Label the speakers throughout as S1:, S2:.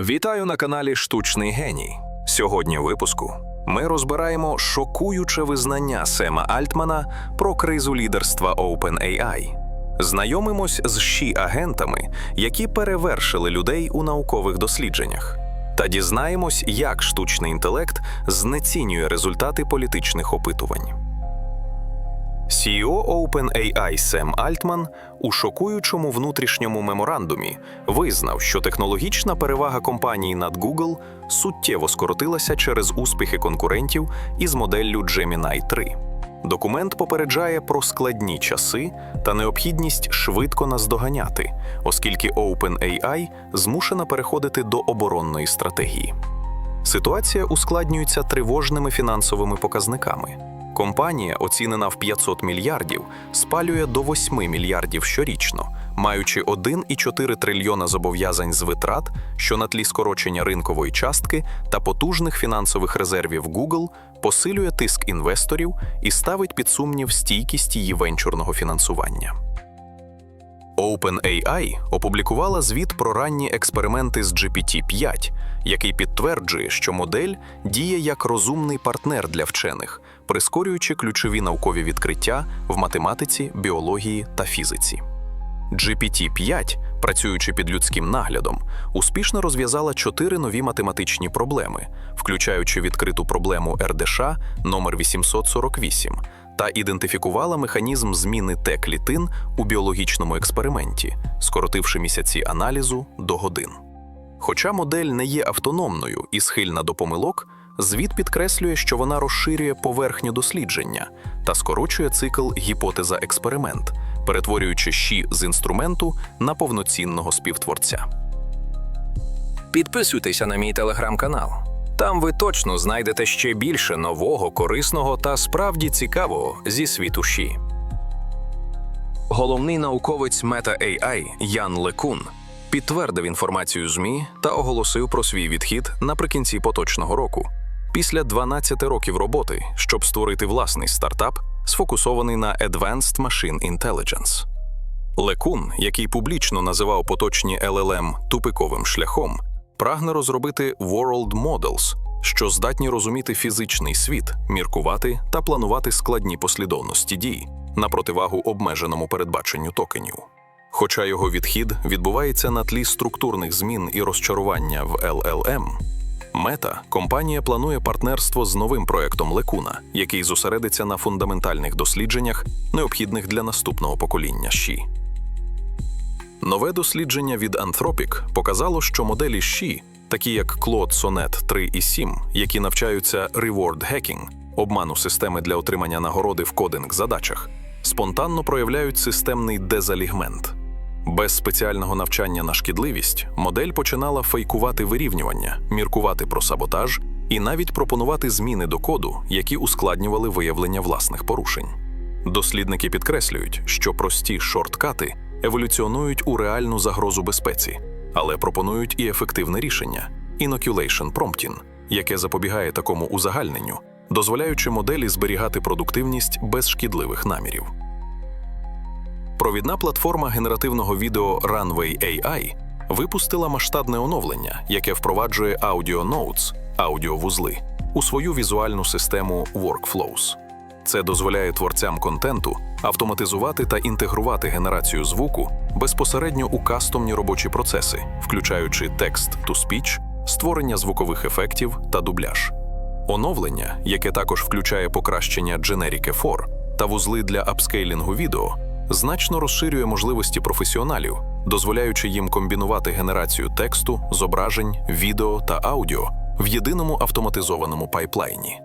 S1: Вітаю на каналі Штучний геній. Сьогодні у випуску ми розбираємо шокуюче визнання Сема Альтмана про кризу лідерства OpenAI. Знайомимось з ші агентами, які перевершили людей у наукових дослідженнях. Та дізнаємось, як штучний інтелект знецінює результати політичних опитувань. CEO OpenAI Сем Альтман у шокуючому внутрішньому меморандумі визнав, що технологічна перевага компанії над Google суттєво скоротилася через успіхи конкурентів із моделлю Gemini 3. Документ попереджає про складні часи та необхідність швидко наздоганяти, оскільки OpenAI змушена переходити до оборонної стратегії. Ситуація ускладнюється тривожними фінансовими показниками. Компанія, оцінена в 500 мільярдів, спалює до 8 мільярдів щорічно, маючи 1,4 трильйона зобов'язань з витрат, що на тлі скорочення ринкової частки та потужних фінансових резервів Google посилює тиск інвесторів і ставить під сумнів стійкість її венчурного фінансування. OpenAI опублікувала звіт про ранні експерименти з GPT-5, який підтверджує, що модель діє як розумний партнер для вчених, прискорюючи ключові наукові відкриття в математиці, біології та фізиці. GPT-5, працюючи під людським наглядом, успішно розв'язала чотири нові математичні проблеми, включаючи відкриту проблему РДШ номер 848 та ідентифікувала механізм зміни Т клітин у біологічному експерименті, скоротивши місяці аналізу до годин. Хоча модель не є автономною і схильна до помилок, звіт підкреслює, що вона розширює поверхню дослідження та скорочує цикл гіпотеза-експеримент, перетворюючи щі з інструменту на повноцінного співтворця.
S2: Підписуйтеся на мій телеграм-канал. Там ви точно знайдете ще більше нового, корисного та справді цікавого зі світу ШІ. Головний науковець Meta AI Ян Лекун підтвердив інформацію ЗМІ та оголосив про свій відхід наприкінці поточного року. Після 12 років роботи, щоб створити власний стартап, сфокусований на Advanced Machine Intelligence. Лекун, який публічно називав поточні LLM тупиковим шляхом, прагне розробити World Models, що здатні розуміти фізичний світ, міркувати та планувати складні послідовності дій на противагу обмеженому передбаченню токенів. Хоча його відхід відбувається на тлі структурних змін і розчарування в LLM, Мета компанія планує партнерство з новим проектом Лекуна, який зосередиться на фундаментальних дослідженнях, необхідних для наступного покоління ЩІ. Нове дослідження від Anthropic показало, що моделі ЩІ, такі як Claude Sonnet 3 і 7, які навчаються reward hacking, обману системи для отримання нагороди в кодинг-задачах, спонтанно проявляють системний дезалігмент. Без спеціального навчання на шкідливість модель починала фейкувати вирівнювання, міркувати про саботаж і навіть пропонувати зміни до коду, які ускладнювали виявлення власних порушень. Дослідники підкреслюють, що прості шорткати еволюціонують у реальну загрозу безпеці, але пропонують і ефективне рішення Inoculation Prompting, яке запобігає такому узагальненню, дозволяючи моделі зберігати продуктивність без шкідливих намірів. Провідна платформа генеративного відео Runway AI випустила масштабне оновлення, яке впроваджує Audio Notes – аудіовузли у свою візуальну систему Workflows. Це дозволяє творцям контенту автоматизувати та інтегрувати генерацію звуку безпосередньо у кастомні робочі процеси, включаючи текст-to-speech, створення звукових ефектів та дубляж. Оновлення, яке також включає покращення Generic 4 та вузли для апскейлінгу відео, значно розширює можливості професіоналів, дозволяючи їм комбінувати генерацію тексту, зображень, відео та аудіо в єдиному автоматизованому пайплайні.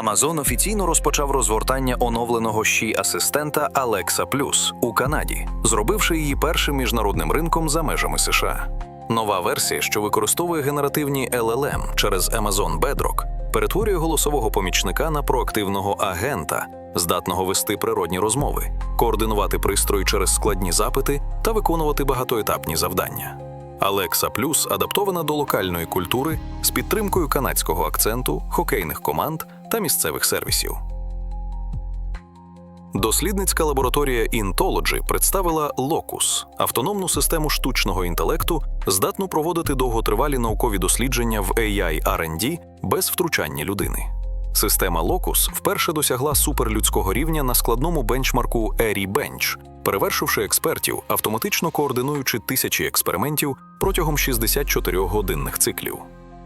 S2: Amazon офіційно розпочав розгортання оновленого щі асистента Alexa Plus у Канаді, зробивши її першим міжнародним ринком за межами США. Нова версія, що використовує генеративні LLM через Amazon Bedrock, перетворює голосового помічника на проактивного агента, здатного вести природні розмови, координувати пристрої через складні запити та виконувати багатоетапні завдання. Alexa Plus адаптована до локальної культури з підтримкою канадського акценту, хокейних команд та місцевих сервісів. Дослідницька лабораторія Intology представила Locus – автономну систему штучного інтелекту, здатну проводити довготривалі наукові дослідження в AI R&D без втручання людини. Система Locus вперше досягла суперлюдського рівня на складному бенчмарку Airy Bench, перевершивши експертів, автоматично координуючи тисячі експериментів протягом 64-годинних циклів.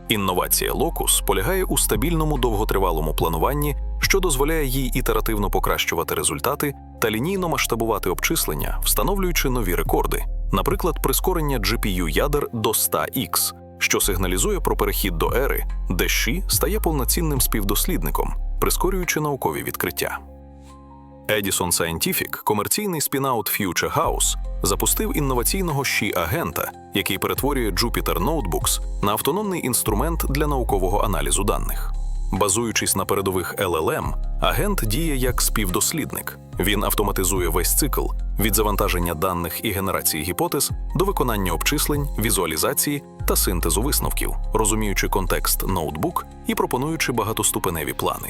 S2: Інновація Locus полягає у стабільному довготривалому плануванні, що дозволяє їй ітеративно покращувати результати та лінійно масштабувати обчислення, встановлюючи нові рекорди, наприклад, прискорення GPU ядер до 100x, що сигналізує про перехід до ери, де Ші стає повноцінним співдослідником, прискорюючи наукові відкриття. Edison Scientific, комерційний спінаут Future House, запустив інноваційного ші агента, який перетворює Jupyter Notebooks на автономний інструмент для наукового аналізу даних. Базуючись на передових LLM, агент діє як співдослідник. Він автоматизує весь цикл від завантаження даних і генерації гіпотез до виконання обчислень, візуалізації та синтезу висновків, розуміючи контекст ноутбук і пропонуючи багатоступеневі плани.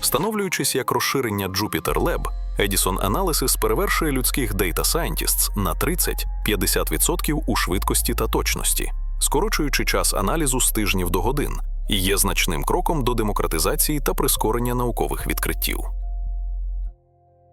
S2: Встановлюючись як розширення Jupyter Lab, Edison Analysis перевершує людських Data Scientists на 30-50% у швидкості та точності, скорочуючи час аналізу з тижнів до годин, і є значним кроком до демократизації та прискорення наукових відкриттів.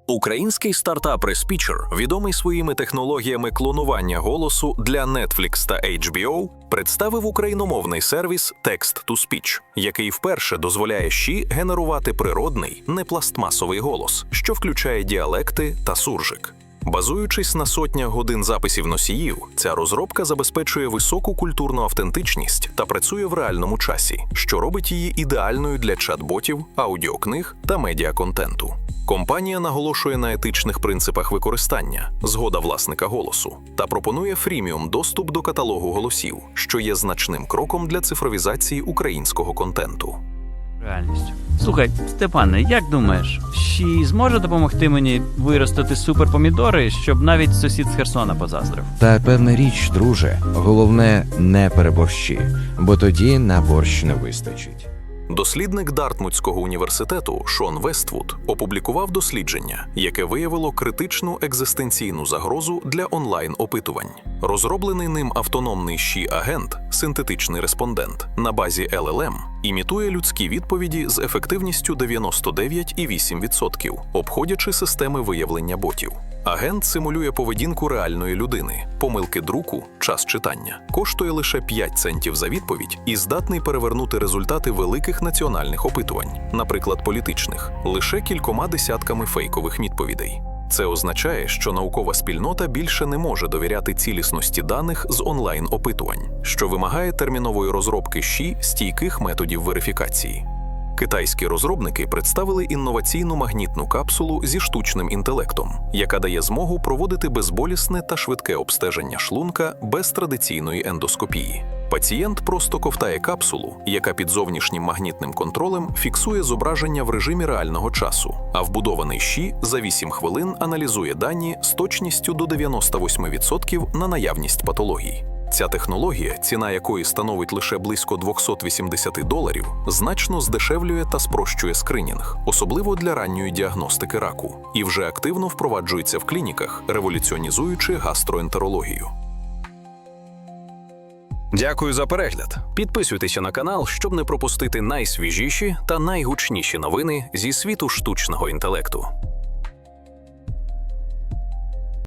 S2: Український стартап Respicher, відомий своїми технологіями клонування голосу для Netflix та HBO, представив україномовний сервіс Text-to-Speech, який вперше дозволяє щі генерувати природний, непластмасовий голос, що включає діалекти та суржик. Базуючись на сотнях годин записів носіїв, ця розробка забезпечує високу культурну автентичність та працює в реальному часі, що робить її ідеальною для чат-ботів, аудіокниг та медіаконтенту. Компанія наголошує на етичних принципах використання, згода власника голосу, та пропонує фріміум доступ до каталогу голосів, що є значним кроком для цифровізації українського контенту.
S3: Реальністю. Слухай, Степане, як думаєш, чи зможе допомогти мені виростити суперпомідори, щоб навіть сусід з Херсона позаздрив?
S4: Та певна річ, друже, головне не переборщи, бо тоді на борщ не вистачить.
S2: Дослідник Дартмутського університету Шон Вествуд опублікував дослідження, яке виявило критичну екзистенційну загрозу для онлайн-опитувань. Розроблений ним автономний щі-агент, синтетичний респондент на базі LLM, імітує людські відповіді з ефективністю 99,8%, обходячи системи виявлення ботів. Агент симулює поведінку реальної людини, помилки друку, час читання, коштує лише 5 центів за відповідь і здатний перевернути результати великих національних опитувань, наприклад, політичних, лише кількома десятками фейкових відповідей. Це означає, що наукова спільнота більше не може довіряти цілісності даних з онлайн-опитувань, що вимагає термінової розробки щі стійких методів верифікації. Китайські розробники представили інноваційну магнітну капсулу зі штучним інтелектом, яка дає змогу проводити безболісне та швидке обстеження шлунка без традиційної ендоскопії. Пацієнт просто ковтає капсулу, яка під зовнішнім магнітним контролем фіксує зображення в режимі реального часу, а вбудований щі за 8 хвилин аналізує дані з точністю до 98% на наявність патологій. Ця технологія, ціна якої становить лише близько 280 доларів, значно здешевлює та спрощує скринінг, особливо для ранньої діагностики раку, і вже активно впроваджується в клініках, революціонізуючи гастроентерологію. Дякую за перегляд. Підписуйтеся на канал, щоб не пропустити найсвіжіші та найгучніші новини зі світу штучного інтелекту.